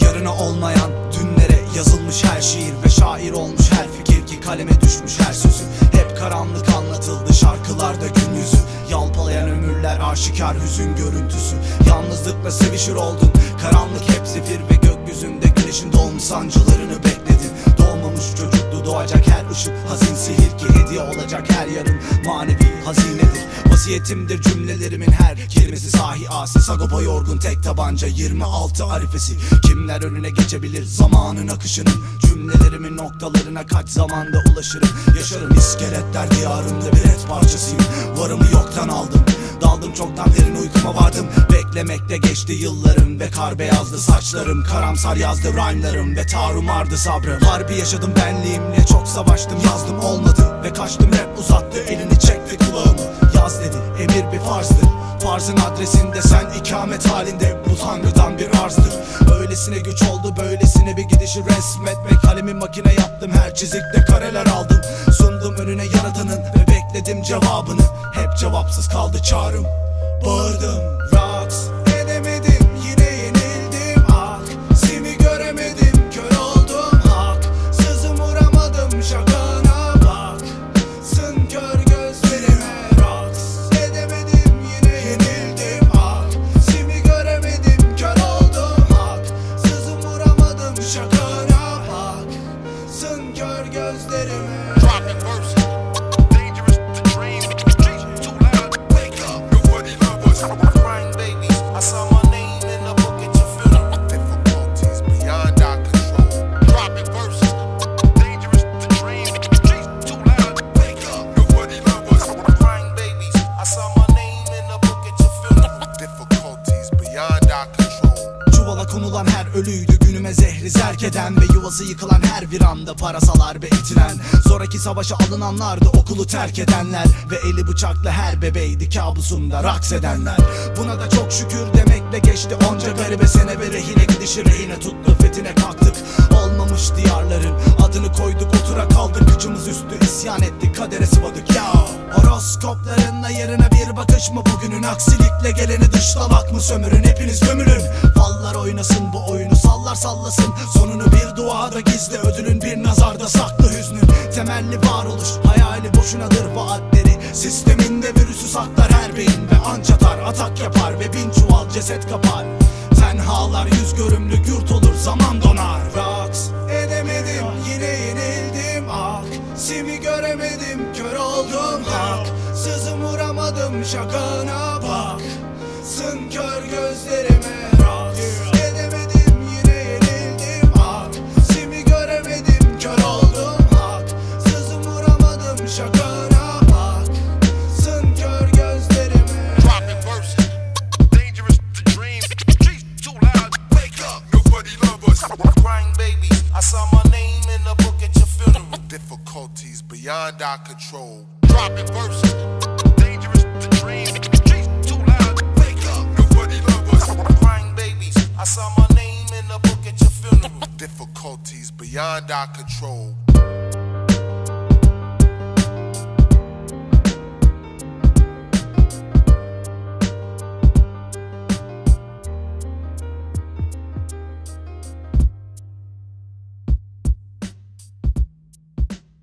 Yarına olmayan dünlere yazılmış her şiir Ve şair olmuş her fikir ki kaleme düşmüş her sözü. Hep karanlık anlatıldı şarkılarda gün yüzü. Yalpalayan ömürler aşikar hüzün görüntüsü. Yalnızlıkla sevişir oldun. Karanlık hep zifir ve gökyüzünde güneşin dolmuş sancılarını bekledin. Doğmamış çocuktu doğacak her ışık Hazin sihir ki hediye olacak her yarın. Manevi hazinedir. Vasiyetimdir cümlelerimin her kelimesi. Sahi asi Sagopa yorgun tek tabanca 26 arifesi. Kimler önüne geçebilir zamanın akışının Cümlelerimin noktalarına kaç zamanda ulaşırım? Yaşarım iskeletler diyarımda bir et parçasıyım. Varımı yoktan aldım. Daldım çoktan derin uykuma vardım. Beklemekte geçti yıllarım. Ve kar beyazdı saçlarım Karamsar yazdı rhyme'larım ve tarumardı sabrım. Harbi yaşadım benliğimle çok savaştım yazdım olmadı. Ve kaçtım rap uzattı elini çekti kulağımı Yaz dedi emir bir farzdı Farzın adresinde sen ikamet halinde Bu tanrıdan bir arzdır. Öylesine güç oldu böylesine bir gidişi resmetmek. Kalemi makine yaptım her çizikte kareler aldım. Sundum önüne yaratanın ve bekledim cevabını. Hep cevapsız kaldı çağrım. Bağırdım Raks ölüydü günüme zehri zerk eden Ve yuvası yıkılan her bir anda parasalar ve itilen Sonraki savaşa alınanlardı okulu terk edenler Ve eli bıçaklı her bebeydi kabusumda raks edenler. Buna da çok şükür demekle geçti onca garibe sene Ve rehine gidişi rehine tuttu fethine kalktık. Olmamış diyarların adını koyduk otura kaldık Kıçımız üstü isyan ettik kadere sıvadık. Ya Horoskoplarında yerine bir bakış mı bugünün? Aksilikle geleni dışlamak mı sömürün? Hepiniz gömülün Fallar oynasın bu oyunu sallar sallasın. Sonunu bir duada gizli ödülün bir nazarda saklı hüznün. Temelli varoluş hayali boşunadır vaatleri Sisteminde virüsü saklar her beyin ve ançatar atak yapar ve bin çuval ceset kapar. Tenhalar yüz görümlü gürt olur zaman donar. Raks edemedim yine yenildim. Ah Simi göremedim kör oldum. Hak Sızım vuramadım şakana bak. Sın kör gözlerime beyond our control. Dropping verses. Dangerous to dream. Streets too loud. Wake up. Nobody love us. Crying babies. I saw my name in the book at your funeral. Difficulties beyond our control.